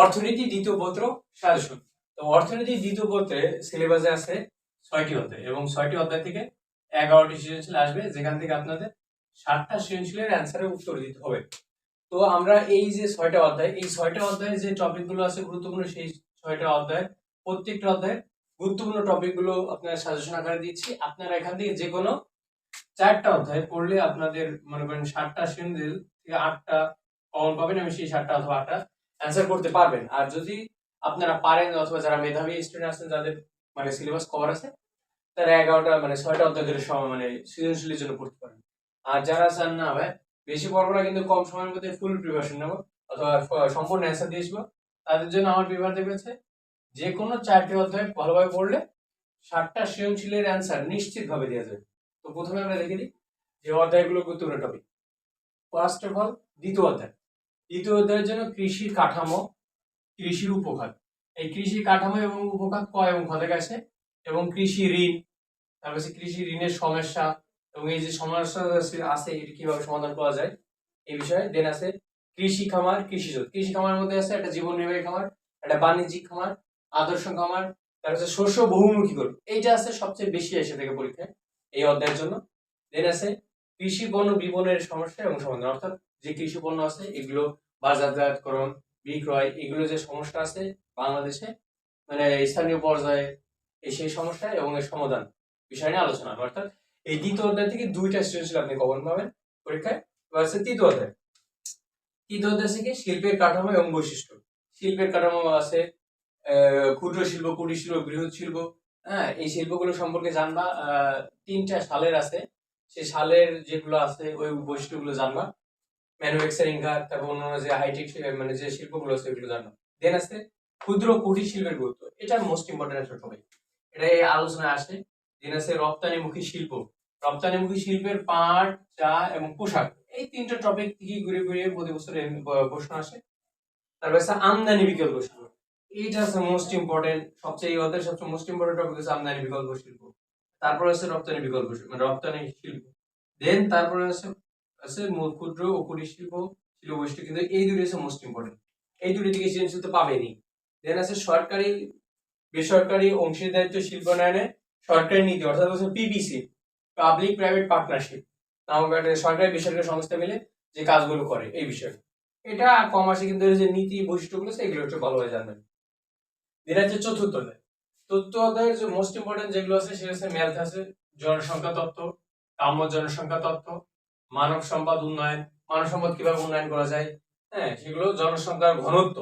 অর্থনীতি দ্বিতীয় পত্র সাজেশন। তো অর্থনীতি দ্বিতীয় পত্রে সিলেবাসে আছে ছয়টি অধ্যায় এবং ছয়টি অধ্যায় থেকে এগারোটি সৃজনশীল আসবে, যেখান থেকে আপনাদের ষাটটা সৃজনশীলের অ্যান্সারের উত্তর দিতে হবে। তো আমরা এই যে ছয়টা অধ্যায়, এই ছয়টা অধ্যায়ে যে টপিকগুলো আছে গুরুত্বপূর্ণ, সেই ছয়টা অধ্যায়, প্রত্যেকটা অধ্যায় গুরুত্বপূর্ণ টপিকগুলো আপনার সাজেশন আকারে দিচ্ছি। আপনারা এখান থেকে যে কোনো চারটা অধ্যায় পড়লে আপনাদের মনে করেন ষাটটা সৃজনশীল থেকে আটটা কমন পাবেন। এবং সেই ষাটটা অথবা আটটা অ্যান্সার করতে পারবেন। আর যদি আপনারা পারেন অথবা যারা মেধাবী স্টুডেন্ট আছেন, যাদের মানে সিলেবাস কভার আছে, তারা এগারোটা মানে ছয়টা অধ্যায়ের সময় মানে সৃজনশীলের জন্য পড়তে পারেন। আর যারা চান না ভাই, বেশি পড়ব না, কিন্তু কম সময়ের মধ্যে ফুল প্রিপারেশন নেব, অথবা সম্পূর্ণ অ্যান্সার দিয়ে আসব, তাদের জন্য আমার বিভাগ দেখেছে যে কোনো চারটি অধ্যায় ভালোভাবে পড়লে ষাটটা সৃজনশীলের অ্যান্সার নিশ্চিতভাবে দেওয়া যাবে। তো প্রথমে আমরা দেখে দিই যে অধ্যায়গুলো গুরুত্বপূর্ণ টপিক ফার্স্ট অফ অল দ্বিতীয় অধ্যায়। দ্বিতীয় অধ্যায়ের জন্য কৃষির কাঠামো, কৃষির উপখাত। এই কৃষি কাঠামো এবং উপখাত কয় এবং থেকে আসে এবং কৃষি ঋণ তারপর কৃষি ঋণের সমস্যা এবং এই যে সমস্যা আছে- এটি কীভাবে সমাধান করা যায়? এই বিষয়ে দেন আছে কৃষি খামার কৃষিজ কৃষি খামারের মধ্যে আছে একটা জীবন নির্বাহী খামার, একটা বাণিজ্যিক খামার, আদর্শ খামার তারপর শস্য বহুমুখীকরণ এইটা আছে সবচেয়ে বেশি এসে থেকে পরীক্ষায় এই অধ্যায়ের জন্য। দেন আছে কৃষি পণ্য বিপণনের সমস্যা এবং সমাধান। অর্থাৎ যে কৃষি পণ্য আছে, এগুলো বাজারজাতকরণ বিক্রয়, এগুলো যে সমস্যা আছে বাংলাদেশে মানে স্থানীয় পর্যায়ে এই সেই সমস্যা এবং এর সমাধান বিষয় নিয়ে আলোচনা। অর্থাৎ এই দ্বিতীয় অধ্যায় থেকে দুইটা সৃজনশীল আপনি কমন পাবেন পরীক্ষায়। এবার হচ্ছে তৃতীয় অধ্যায়। তৃতীয় অধ্যায় থেকে শিল্পের কাঠামো এবং বৈশিষ্ট্য। শিল্পের কাঠামো আছে ক্ষুদ্র শিল্প, কুটির শিল্প, বৃহৎ শিল্প হ্যাঁ এই শিল্পগুলো সম্পর্কে জানবা তিনটা সালের আছে। সেই সালের যেগুলো আছে, ওই বৈশিষ্ট্যগুলো জানবা। ম্যানুফ্যাকচারিং কাজ তারপর অন্যান্য যে হাইটেক মানে যে শিল্পগুলো ওইগুলো জানবা দেন আছে ক্ষুদ্র কুটির শিল্পের গুরুত্ব। এটা মোস্ট ইম্পর্টেন্ট একটা টপিক এটা এই আলোচনায় আসে। দেন আছে রপ্তানিমুখী শিল্প। রপ্তানিমুখী শিল্পের পাট, চা এবং পোশাক, এই তিনটা টপিক থেকে ঘুরে ঘুরে প্রতি বছর প্রশ্ন আসে। তারপর আছে আমদানি বিকল্প শিল্প। এইটা হচ্ছে মোস্ট ইম্পর্টেন্ট সবচেয়ে এই অধ্যায়ের সবচেয়ে মোস্ট ইম্পর্টেন্ট টপিক হচ্ছে আমদানি বিকল্প শিল্প। তারপর আছে রপ্তানি বিকল্প মানে রপ্তানি শিল্প। দেন তারপরে আছে আছে, মূল ক্ষুদ্র ও শিল্প শিল্প কিন্তু এই দুটি হচ্ছে মোস্ট ইম্পর্টেন্ট এই দুটি থেকে সৃজনশীল তো পাবেনি। দেন আছে সরকারি, বেসরকারি অংশীদারিত্ব সরকারি নীতি, অর্থাৎ হচ্ছে পাবলিক প্রাইভেট পার্টনারশিপ সরকারি, বেসরকারি সংস্থা মিলে যে কাজগুলো করে এই বিষয়ে। এটা কম আসে কিন্তু যে নীতি বৈশিষ্ট্যগুলো এগুলো একটু ভালোভাবে জানবেন। এটা হচ্ছে চতুর্থ অধ্যায় যে মোস্ট ইম্পর্টেন্ট যেগুলো আছে সেটা হচ্ছে আছে জনসংখ্যা তত্ত্ব, কাম্য জনসংখ্যা তত্ত্ব মানব সম্পদ উন্নয়ন মানব সম্পদ কীভাবে উন্নয়ন করা যায়? হ্যাঁ সেগুলো জনসংখ্যার ঘনত্ব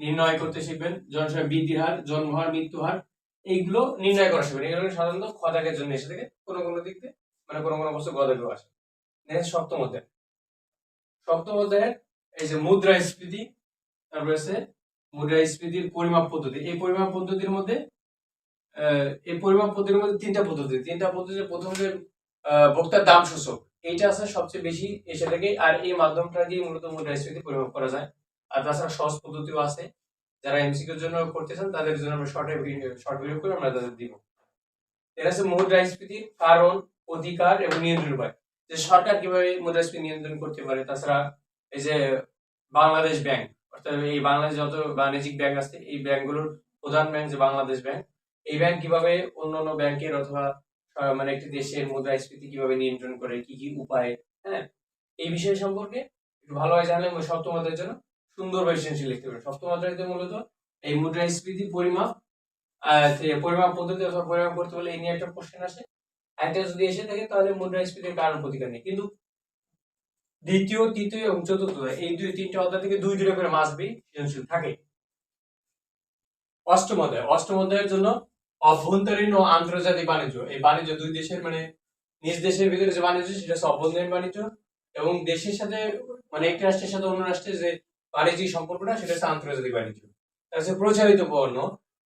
নির্ণয় করতে শিখবেন। জনসংখ্যা বৃদ্ধির হার জন্ম হার মৃত্যু হার এইগুলো নির্ণয় করা শিখবেন। এগুলো সাধারণত খদাকের জন্য এসে থাকে কোনো কোনো দিক থেকে মানে কোনো কোনো বস্তু গদাকেও আসে। নেক্সট সপ্তম অধ্যায়। সপ্তম অধ্যায়ের এই যে মুদ্রাস্ফীতি তারপরে আছে মুদ্রাস্ফীতির পরিমাপ পদ্ধতি। এই পরিমাপ পদ্ধতির মধ্যে এই পরিমাপ পদ্ধতির মধ্যে তিনটা পদ্ধতি। তিনটা পদ্ধতি প্রথম যে আহ, ভোক্তার দাম সূচক এইটা আছে সবচেয়ে বেশি এসে থাকে, আর এই মাধ্যমটা দিয়ে মূলত মুদ্রাস্ফীতি পরিমাপ করা যায়। আর তাছাড়া সহজ পদ্ধতিও আছে। যারা এমসিকিউর জন্য করতে চান তাদের জন্য আমরা শর্ট শর্ট ভিডিও করে আমরা তাদের দিব। এটা হচ্ছে মুদ্রাস্ফীতির কারণ, অধিকার এবং নিয়ন্ত্রণ উপায়। যে সরকার কীভাবে মুদ্রাস্ফীতি নিয়ন্ত্রণ করতে পারে, তাছাড়া এই যে বাংলাদেশ ব্যাংক, অর্থাৎ এই বাংলাদেশ যত বাণিজ্যিক ব্যাংক আছে, এই ব্যাংকগুলোর প্রধান ব্যাংক যে বাংলাদেশ ব্যাংক, এই ব্যাংক কীভাবে অন্যান্য ব্যাংকের অথবা মানে একটি দেশের মুদ্রাস্ফীতি কীভাবে নিয়ন্ত্রণ করে, কি কি উপায় হ্যাঁ? এই বিষয় সম্পর্কে একটু ভালোভাবে জানলে সপ্তম অধ্যায়ের জন্য সুন্দরভাবে সৃজনশীল লিখতে পারবেন সপ্তম অধ্যায়তে মূলত এই মুদ্রাস্ফীতি পরিমাপ পরিমাপ পদ্ধতি অথবা পরিমাপ করতে বলে এই নিয়ে একটা কোশ্চেন আসে। একটা যদি এসে থাকে তাহলে মুদ্রাস্ফীতির কারণ প্রতিকার নেই কিন্তু দ্বিতীয়, তৃতীয় এবং চতুর্থ, এই দুই, তিনটা অধ্যায় থেকে দুই দুটো করে মাসবি সৃজনশীল থাকে। অষ্টম অধ্যায় অষ্টম অধ্যায়ের জন্য অভ্যন্তরীণ ও আন্তর্জাতিক বাণিজ্য। এই বাণিজ্য দুই দেশের মানে নিজ দেশের ভিতরে যে বাণিজ্য সেটা হচ্ছে অভ্যন্তরীণ বাণিজ্য এবং দেশের সাথে মানে একটি রাষ্ট্রের সাথে অন্য রাষ্ট্রের যে বাণিজ্যিক সম্পর্কটা, সেটা হচ্ছে আন্তর্জাতিক বাণিজ্য। তার হচ্ছে প্রচারিত পণ্য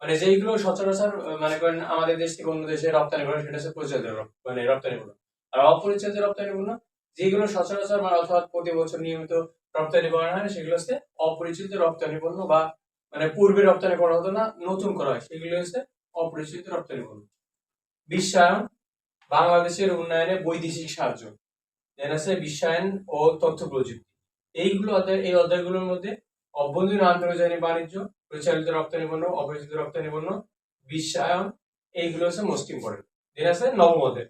মানে যেইগুলো সচরাচর মানে করেন আমাদের দেশ থেকে অন্য দেশে রপ্তানি করে সেটা হচ্ছে প্রচারিত মানে রপ্তানি পণ্য। আর অপরিচিত রপ্তানি পণ্য যেগুলো সচরাচর মানে অর্থাৎ প্রতি বছর নিয়মিত রপ্তানি করা হয়, সেগুলো হচ্ছে অপরিচিত রপ্তানি পণ্য বা মানে পূর্বে রপ্তানি করা হতো না, নতুন করা হয়। সেগুলো হচ্ছে অপরিচিত রপ্তানি পণ্য বিশ্বায়ন, বাংলাদেশের উন্নয়নে বৈদেশিক সাহায্য। দেন আছে বিশ্বায়ন ও তথ্য প্রযুক্তি। এইগুলো অধ্যায় এই অধ্যায়গুলোর মধ্যে অভ্যন্তরীণ আন্তর্জাতিক বাণিজ্য পরিচালিত রপ্তানি পণ্য, অপরিচিত রপ্তানি পণ্য, বিশ্বায়ন, এইগুলো হচ্ছে মোস্ট ইম্পর্টেন্ট দেন আছে নবম অধ্যায়।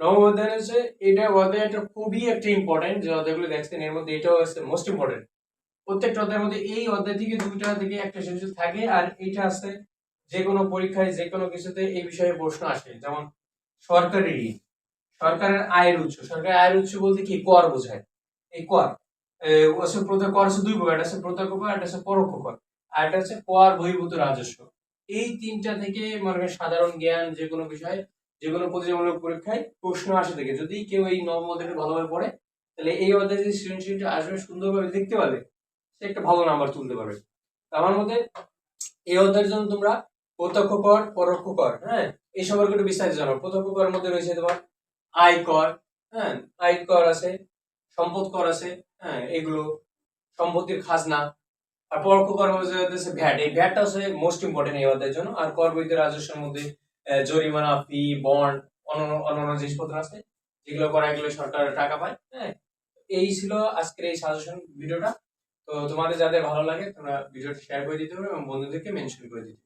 নবম অধ্যায় হচ্ছে এটা অধ্যায় একটা খুবই একটা ইম্পর্টেন্ট যে অধ্যায়গুলো দেখছেন, এর মধ্যে এটাও হচ্ছে মোস্ট ইম্পর্টেন্ট প্রত্যেকটা অধ্যায়ের মধ্যে এই অধ্যায় থেকে দুইটা থেকে একটা সৃজনশীল থাকে, আর এটা আছে যে কোনো পরীক্ষায় যে কোনো কিছুতে এই বিষয়ে প্রশ্ন আসে। যেমন সরকারি ঋণ, সরকারের আয়ের উৎস। সরকারের আয়ের উৎস বলতে কি? কর বোঝায়। এই কর হচ্ছে প্রত্যেক কর আছে দুই প্রকার। একটা হচ্ছে প্রত্যক্ষ কর, একটা হচ্ছে পরোক্ষ কর। আর একটা হচ্ছে কর বহির্ভূত রাজস্ব। এই তিনটা থেকে মনে সাধারণ জ্ঞান যে কোনো বিষয়ে যে কোনো প্রতিযোগিতামূলক পরীক্ষায় প্রশ্ন আসে থেকে যদি কেউ এই নবম অধ্যায়টা ভালোভাবে পড়ে, তাহলে এই অধ্যায়ে যে সৃজনশীলটা আসবে, সুন্দরভাবে দেখতে পাবে সে একটা ভালো নাম্বার তুলতে পারবে। আমার মধ্যে এই অধ্যায়ের জন্য তোমরা প্রত্যক্ষ কর, পরোক্ষ কর হ্যাঁ? এই সম্পর্কে একটু বিস্তারিত জানো। প্রত্যক্ষ করের মধ্যে রয়েছে তোমার আয় কর হ্যাঁ? আয় কর আছে, সম্পদ কর আছে হ্যাঁ? এগুলো, সম্পত্তির খাজনা। আর পরোক্ষ কর হচ্ছে ভ্যাট এই ভ্যাটটা হচ্ছে মোস্ট ইম্পর্টেন্ট এই অধ্যায়ের জন্য। আর কর বৈধ রাজস্বের মধ্যে জরিমানা ফি বন্ড অন্যান্য অন্যান্য জিনিসপত্র আছে, যেগুলো করা এগুলো সরকার টাকা পায় হ্যাঁ? এই ছিল আজকের এই সাজেশন ভিডিওটা তো তোমাদের যাদের ভালো লাগে, তোমরা ভিডিওটা শেয়ার করে দিতে পারো এবং বন্ধুদেরকে মেনশন করে দিতে